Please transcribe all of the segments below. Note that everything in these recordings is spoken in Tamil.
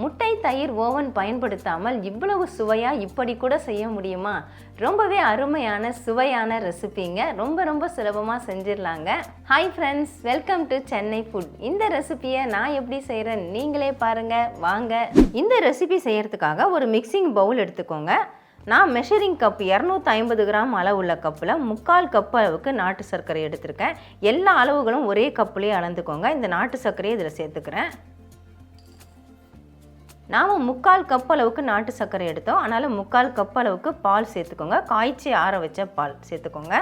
முட்டை தயிர் ஓவன் பயன்படுத்தாமல் இவ்வளவு சுவையாக இப்படி கூட செய்ய முடியுமா? ரொம்பவே அருமையான சுவையான ரெசிபிங்க. ரொம்ப ரொம்ப சுலபமாக செஞ்சிடலாங்க. Hi friends welcome to Chennai food இந்த ரெசிபியை நான் எப்படி செய்கிறேன் நீங்களே பாருங்கள் வாங்க. இந்த ரெசிபி செய்கிறதுக்காக ஒரு மிக்சிங் பவுல் எடுத்துக்கோங்க. நான் மெஷரிங் கப் இரநூத்தி ஐம்பது கிராம் அளவுள்ள கப்பில் முக்கால் கப் அளவுக்கு நாட்டு சர்க்கரை எடுத்திருக்கேன். எல்லா அளவுகளும் ஒரே கப்புலேயே அளந்துக்கோங்க. இந்த நாட்டு சர்க்கரையை இதில் சேர்த்துக்கிறேன். நாம் முக்கால் கப் அளவுக்கு நாட்டு சர்க்கரை எடுத்தோம். அதனால் முக்கால் கப் அளவுக்கு பால் சேர்த்துக்கோங்க. காய்ச்சி ஆற வச்ச பால் சேர்த்துக்கோங்க.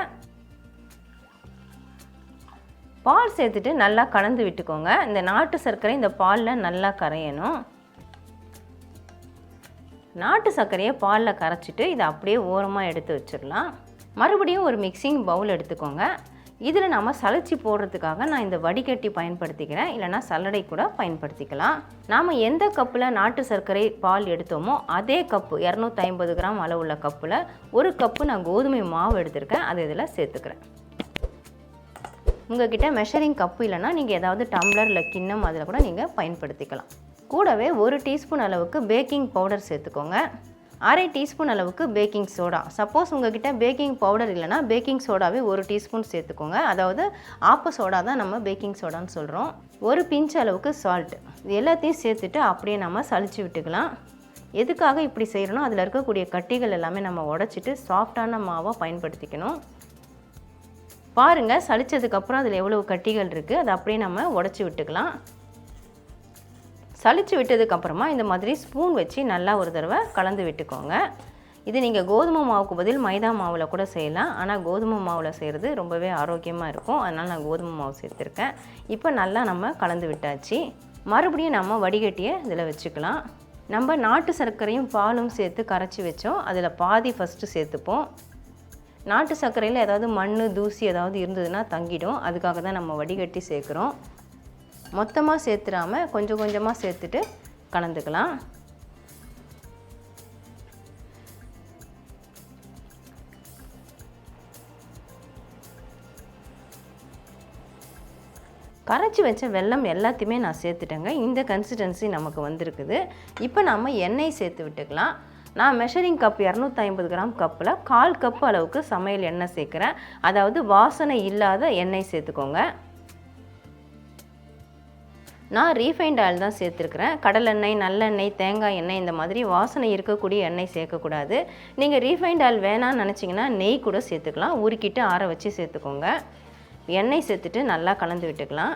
பால் சேர்த்துட்டு நல்லா கலந்து விட்டுக்கோங்க. இந்த நாட்டு சர்க்கரை இந்த பாலில் நல்லா கரையணும். நாட்டு சர்க்கரையை பாலில் கரைச்சிட்டு இதை அப்படியே ஓரமாக எடுத்து வச்சிடலாம். மறுபடியும் ஒரு மிக்சிங் பவுல் எடுத்துக்கோங்க. இதில் நம்ம சளிச்சி போடுறதுக்காக நான் இந்த வடிகட்டி பயன்படுத்திக்கிறேன். இல்லைனா சல்லடை கூட பயன்படுத்திக்கலாம். நாம் எந்த கப்பில் நாட்டு சர்க்கரை பால் எடுத்தோமோ அதே கப்பு இரநூத்தி ஐம்பது கிராம் அளவுள்ள கப்பில் ஒரு கப்பு நான் கோதுமை மாவு எடுத்திருக்கேன். அதை இதில் சேர்த்துக்கிறேன். உங்ககிட்ட மெஷரிங் கப்பு இல்லைன்னா நீங்கள் ஏதாவது டம்ளர் இல்லை கிண்ணம் அதில் கூட நீங்கள் பயன்படுத்திக்கலாம். கூடவே ஒரு டீஸ்பூன் அளவுக்கு பேக்கிங் பவுடர் சேர்த்துக்கோங்க. அரை டீஸ்பூன் அளவுக்கு பேக்கிங் சோடா. சப்போஸ் உங்ககிட்ட பேக்கிங் பவுடர் இல்லைனா பேக்கிங் சோடாவே ஒரு டீஸ்பூன் சேர்த்துக்கோங்க. அதாவது ஆப்ப சோடா தான் நம்ம பேக்கிங் சோடான்னு சொல்கிறோம் ஒரு பிஞ்ச் அளவுக்கு சால்ட் இது எல்லாத்தையும் சேர்த்துட்டு அப்படியே நம்ம சளிச்சு விட்டுக்கலாம். எதுக்காக இப்படி செய்கிறோன்னா அதில் இருக்கக்கூடிய கட்டிகள் எல்லாமே நம்ம உடச்சிட்டு சாஃப்டான மாவாக பயன்படுத்திக்கணும். பாருங்கள் சளிச்சதுக்கப்புறம் அதில் எவ்வளோ கட்டிகள் இருக்குது அதை அப்படியே நம்ம உடச்சி விட்டுக்கலாம். சளிச்சு விட்டதுக்கப்புறமா இந்த மாதிரி ஸ்பூன் வச்சு நல்லா ஒரு தடவை கலந்து விட்டுக்கோங்க. இது நீங்கள் கோதுமை மாவுக்கு பதில் மைதா மாவில் கூட செய்யலாம். ஆனால் கோதுமை மாவில் செய்கிறது ரொம்பவே ஆரோக்கியமாக இருக்கும். அதனால் நான் கோதுமை மாவு சேர்த்துருக்கேன். இப்போ நல்லா நம்ம கலந்து விட்டாச்சு. மறுபடியும் நம்ம வடிகட்டியை இதில் வச்சுக்கலாம். நம்ம நாட்டு சர்க்கரையும் பாலும் சேர்த்து கரைச்சி வச்சோம். அதில் பாதி ஃபஸ்ட்டு சேர்த்துப்போம். நாட்டு சர்க்கரையில் ஏதாவது மண் தூசி ஏதாவது இருந்ததுன்னா தங்கிடும். அதுக்காக தான் நம்ம வடிகட்டி சேர்க்குறோம். மொத்தமாக சேர்த்துடாமல் கொஞ்சம் கொஞ்சமாக சேர்த்துட்டு கலந்துக்கலாம். கரைச்சி வச்ச வெல்லம் எல்லாத்தையுமே நான் சேர்த்துட்டேங்க. இந்த கன்சிஸ்டன்சி நமக்கு வந்திருக்குது. இப்போ நம்ம எண்ணெய் சேர்த்து விட்டுக்கலாம். நான் மெஷரிங் கப் இரநூத்தி ஐம்பது கிராம் கப்பில் கால் கப் அளவுக்கு சமையல் எண்ணெய் சேர்க்குறேன். அதாவது வாசனை இல்லாத எண்ணெய் சேர்த்துக்கோங்க. நான் ரீஃபைண்ட் ஆயில் தான் சேர்த்துருக்குறேன். கடலெண்ணெய் நல்லெண்ணெய் தேங்காய் எண்ணெய் இந்த மாதிரி வாசனை இருக்கக்கூடிய எண்ணெய் சேர்க்கக்கூடாது. நீங்கள் ரீஃபைண்ட் ஆயில் வேணாம்னு நினச்சிங்கன்னா நெய் கூட சேர்த்துக்கலாம். உருக்கிட்டு ஆற வச்சு சேர்த்துக்கோங்க. எண்ணெய் சேர்த்துட்டு நல்லா கலந்து விட்டுக்கலாம்.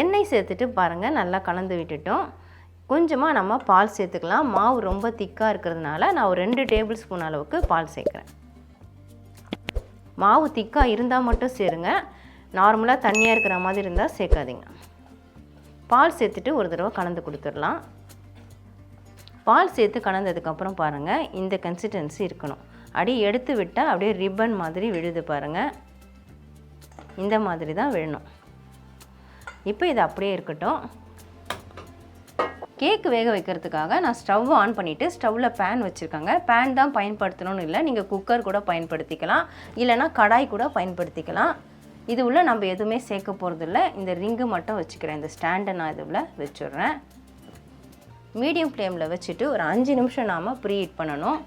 எண்ணெய் சேர்த்துட்டு பாருங்கள் நல்லா கலந்து விட்டுட்டோம். கொஞ்சமாக நம்ம பால் சேர்த்துக்கலாம். மாவு ரொம்ப திக்காக இருக்கிறதுனால நான் ஒரு ரெண்டு டேபிள் ஸ்பூன் அளவுக்கு பால் சேர்க்குறேன். மாவு திக்காக இருந்தால் மட்டும் சேருங்க. நார்மலாக தண்ணியாக இருக்கிற மாதிரி இருந்தால் சேர்க்காதீங்க. பால் சேர்த்துட்டு ஒரு தடவை கலந்து கொடுத்துடலாம். பால் சேர்த்து கலந்ததுக்கப்புறம் பாருங்கள் இந்த கன்சிஸ்டன்சி இருக்கணும். அப்படியே எடுத்து விட்டால் அப்படியே ரிப்பன் மாதிரி விழுது பாருங்கள் இந்த மாதிரி தான் விழணும். இப்போ இது அப்படியே இருக்கட்டும். கேக் வேக வைக்கிறதுக்காக நான் ஸ்டவ் ஆன் பண்ணிவிட்டு ஸ்டவ்வில் பேன் வச்சுருக்காங்க. பேன் தான் பயன்படுத்தணும்னு இல்லை நீங்கள் குக்கர் கூட பயன்படுத்திக்கலாம். இல்லைனா கடாய் கூட பயன்படுத்திக்கலாம். இது உள்ள நம்ம எதுவுமே சேர்க்க போகிறதில்ல இந்த ரிங்கு மட்டும் வச்சுக்கிறேன். இந்த ஸ்டாண்டை நான் இதுவில் வச்சுட்றேன். மீடியம் ஃப்ளேமில் வச்சுட்டு ஒரு அஞ்சு நிமிஷம் நாம் ப்ரீ ஹீட் பண்ணணும்.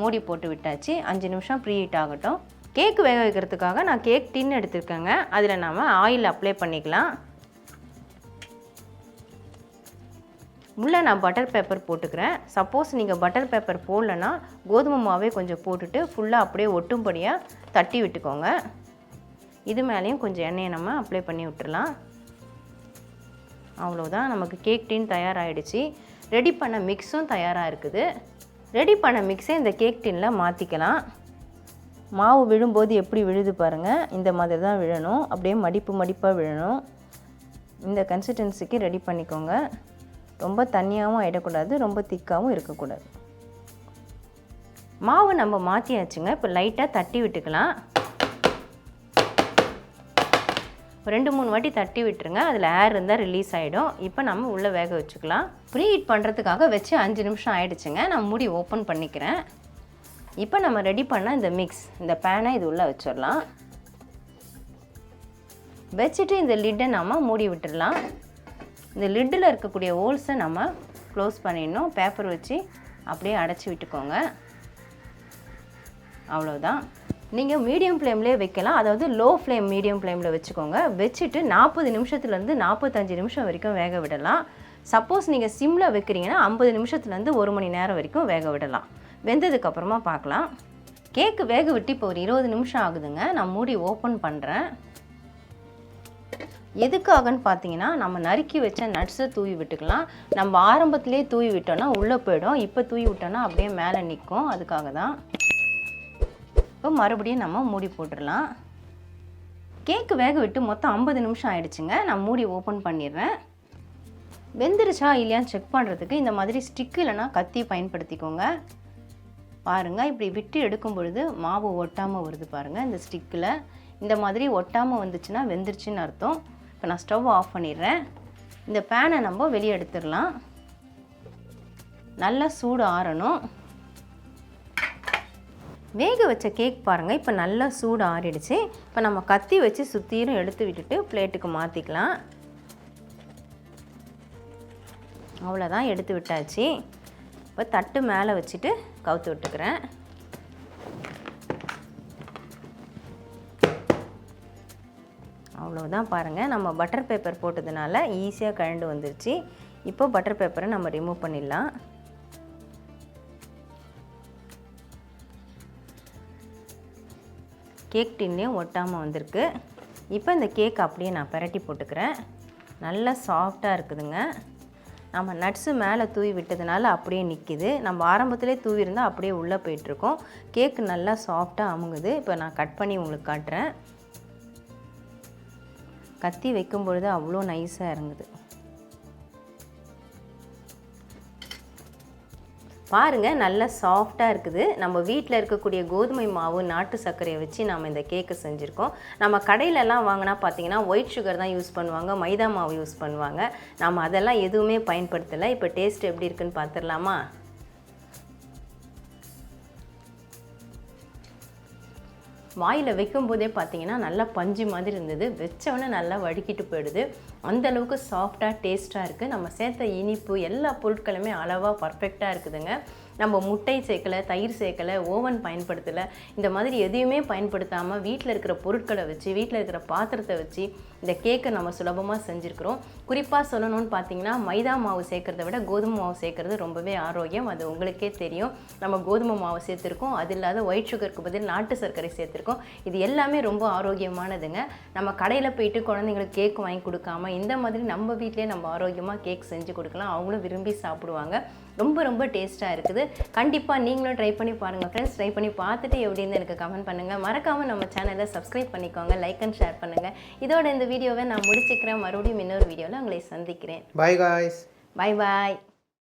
மூடி போட்டு விட்டாச்சு. அஞ்சு நிமிஷம் ப்ரீ ஹீட் ஆகட்டும். கேக் வேக வைக்கிறதுக்காக நான் கேக் டின் எடுத்திருக்கேங்க. அதில் நாம் ஆயில் அப்ளை பண்ணிக்கலாம். உள்ளே நான் பட்டர் பேப்பர் போட்டுக்கிறேன். சப்போஸ் நீங்கள் பட்டர் பேப்பர் போடலன்னா கோதுமை மாவே கொஞ்சம் போட்டுட்டு ஃபுல்லாக அப்படியே ஒட்டும்படியாக தட்டி விட்டுக்கோங்க. இது மேலேயும் கொஞ்சம் எண்ணெயை நம்ம அப்ளை பண்ணி விட்டுறலாம். அவ்வளோதான் நமக்கு கேக் டின் தயாராகிடுச்சு ரெடி பண்ண மிக்ஸும் தயாராக இருக்குது. ரெடி பண்ண மிக்ஸை இந்த கேக் டின்னில் மாற்றிக்கலாம் மாவு விழும்போது எப்படி விழுது பாருங்கள் இந்த மாதிரி தான் விழணும். அப்படியே மடிப்பு மடிப்பாக விழணும். இந்த கன்சிஸ்டன்சிக்கு ரெடி பண்ணிக்கோங்க. ரொம்ப தண்ணியாகவும் ஆகிடக்கூடாது ரொம்ப திக்காகவும் இருக்கக்கூடாது. மாவு நம்ம மாற்றியாச்சுங்க இப்போ லைட்டாக தட்டி விட்டுக்கலாம். ரெண்டு மூணு வாட்டி தட்டி விட்டுருங்க. அதில் ஏர் இருந்தால் ரிலீஸ் ஆகிடும் இப்போ நம்ம உள்ளே வேக வச்சுக்கலாம். ப்ரீ ஹீட் பண்ணுறதுக்காக வச்சு அஞ்சு நிமிஷம் ஆகிடுச்சுங்க நான் மூடி ஓப்பன் பண்ணிக்கிறேன். இப்போ நம்ம ரெடி பண்ண இந்த மிக்ஸ் இந்த பேனை இது உள்ளே வச்சிடலாம். வச்சுட்டு இந்த லிட்டை நம்ம மூடி விட்டுடலாம். இந்த லிட்டில் இருக்கக்கூடிய ஹோல்ஸை நம்ம க்ளோஸ் பண்ணிடணும். பேப்பர் வச்சு அப்படியே அடைச்சி விட்டுக்கோங்க. அவ்வளோதான் நீங்கள் மீடியம் ஃப்ளேம்லேயே வைக்கலாம். அதாவது லோ ஃப்ளேம் மீடியம் ஃப்ளேமில் வச்சுக்கோங்க. வச்சுட்டு நாற்பது நிமிஷத்துலேருந்து நாற்பத்தஞ்சு நிமிஷம் வரைக்கும் வேக விடலாம். சப்போஸ் நீங்கள் சிம்மில் வைக்கிறீங்கன்னா ஐம்பது நிமிஷத்துலேருந்து ஒரு மணி நேரம் வரைக்கும் வேக விடலாம். வெந்ததுக்கப்புறமா பார்க்கலாம். கேக்கு வேக விட்டு இப்போ ஒரு இருபது நிமிஷம் ஆகுதுங்க. நான் மூடி ஓப்பன் பண்ணுறேன் எதுக்காகன்னு பார்த்தீங்கன்னா நம்ம நறுக்கி வச்ச நட்ஸை தூவி விட்டுக்கலாம். நம்ம ஆரம்பத்திலே தூவி விட்டோன்னா உள்ளே போயிடும். இப்போ தூவி விட்டோன்னா அப்படியே மேலே நிற்கும். அதுக்காக தான். இப்போ மறுபடியும் நம்ம மூடி போட்டுடலாம். கேக்கு வேக விட்டு மொத்தம் ஐம்பது நிமிஷம் ஆயிடுச்சுங்க. நான் மூடி ஓப்பன் பண்ணிடுறேன். வெந்துருச்சா இல்லையான்னு செக் பண்ணுறதுக்கு இந்த மாதிரி ஸ்டிக் இல்லைன்னா கத்தி பயன்படுத்திக்கோங்க. பாருங்கள் இப்படி விட்டு எடுக்கும் பொழுது மாவு ஒட்டாமல் வருது பாருங்கள் இந்த ஸ்டிக்கில் இந்த மாதிரி ஒட்டாமல் வந்துச்சுன்னா வெந்துருச்சுன்னு அர்த்தம். இப்போ நான் ஸ்டவ் ஆஃப் பண்ணிடுறேன். இந்த பேனை நம்ம வெளியே எடுத்துடலாம். நல்லா சூடு ஆறணும். வேக வச்ச கேக் பாருங்கள் இப்போ நல்லா சூடு ஆறிடுச்சு. இப்போ நம்ம கத்தி வச்சு சுற்றிலும் எடுத்து விட்டுட்டு பிளேட்டுக்கு மாற்றிக்கலாம் அவ்வளோதான் எடுத்து விட்டாச்சு. இப்போ தட்டு மேலே வச்சுட்டு கவுத்து விட்டுக்கிறேன். அவ்வளோதான் பாருங்கள் நம்ம பட்டர் பேப்பர் போட்டதுனால ஈஸியாக கழண்டு வந்துருச்சு. இப்போ பட்டர் பேப்பரை நம்ம ரிமூவ் பண்ணிடலாம். கேக் டின்லேயும் ஒட்டாமல் வந்திருக்கு. இப்போ இந்த கேக் அப்படியே நான் பிரட்டி போட்டுக்கிறேன். நல்லா சாஃப்டாக இருக்குதுங்க. நம்ம நட்ஸு மேலே தூவி விட்டதுனால அப்படியே நிற்கிது நம்ம ஆரம்பத்திலே தூவி இருந்தால் அப்படியே உள்ளே போயிட்டுருக்கோம். கேக்கு நல்லா சாஃப்டாக அமுங்குது. இப்போ நான் கட் பண்ணி உங்களுக்கு காட்டுறேன். கத்தி வைக்கும் பொழுது அவ்வளோ நைஸாக இறங்குது. பாருங்கள் நல்லா சாஃப்டாக இருக்குது. நம்ம வீட்டில் இருக்கக்கூடிய கோதுமை மாவு நாட்டு சர்க்கரையை வச்சு நம்ம இந்த கேக்கு செஞ்சுருக்கோம். நம்ம கடையிலலாம் வாங்கினா பார்த்தீங்கன்னா ஒயிட் சுகர் தான் யூஸ் பண்ணுவாங்க மைதா மாவு யூஸ் பண்ணுவாங்க. நம்ம அதெல்லாம் எதுவுமே பயன்படுத்தலை. இப்போ டேஸ்ட் எப்படி இருக்குன்னு பார்த்துடலாமா வாயில் வைக்கும்போதே பார்த்தீங்கன்னா நல்லா பஞ்சு மாதிரி இருந்தது. வச்சவொடனே நல்லா வடிக்கிட்டு போயிடுது. அந்த அளவுக்கு சாஃப்டாக டேஸ்ட்டாக இருக்குது நம்ம சேர்த்த இனிப்பு எல்லா பொருட்களுமே அளவாக பர்ஃபெக்டாக இருக்குதுங்க. நம்ம முட்டை சேர்க்கலை தயிர் சேர்க்கலை ஓவன் பயன்படுத்தலை. இந்த மாதிரி எதையுமே பயன்படுத்தாமல் வீட்டில் இருக்கிற பொருட்களை வச்சு வீட்டில் இருக்கிற பாத்திரத்தை வச்சு இந்த கேக்கை நம்ம சுலபமாக செஞ்சுருக்கிறோம். குறிப்பாக சொல்லணும்னு பார்த்தீங்கன்னா மைதா மாவு சேர்க்குறத விட கோதுமை மாவு சேர்க்குறது ரொம்பவே ஆரோக்கியம். அது உங்களுக்கே தெரியும். நம்ம கோதுமை மாவு சேர்த்துருக்கோம். அது இல்லாத ஒயிட் சுகருக்கு பதில் நாட்டு சர்க்கரை சேர்த்துருக்கோம். இது எல்லாமே ரொம்ப ஆரோக்கியமானதுங்க. நம்ம கடையில் போயிட்டு குழந்தைங்களுக்கு கேக் வாங்கி கொடுக்காம இந்த மாதிரி நம்ம வீட்டிலே நம்ம ஆரோக்கியமாக கேக் செஞ்சு கொடுக்கலாம். அவங்களும் விரும்பி சாப்பிடுவாங்க. ரொம்ப ரொம்ப டேஸ்ட்டாக இருக்குது. கண்டிப்பாக நீங்களும் ட்ரை பண்ணி பாருங்கள் ஃப்ரெண்ட்ஸ் ட்ரை பண்ணி பார்த்துட்டு எப்படி இருந்து எனக்கு கமெண்ட் பண்ணுங்கள் மறக்காமல் நம்ம சேனலை சப்ஸ்கிரைப் பண்ணிக்கோங்க. லைக் அண்ட் ஷேர் பண்ணுங்கள் இதோட இந்த வீடியோவை நான் முடிச்சுக்கிறேன். மறுபடியும் இன்னொரு வீடியோவில் உங்களை சந்திக்கிறேன். Bye guys. பாய் பாய்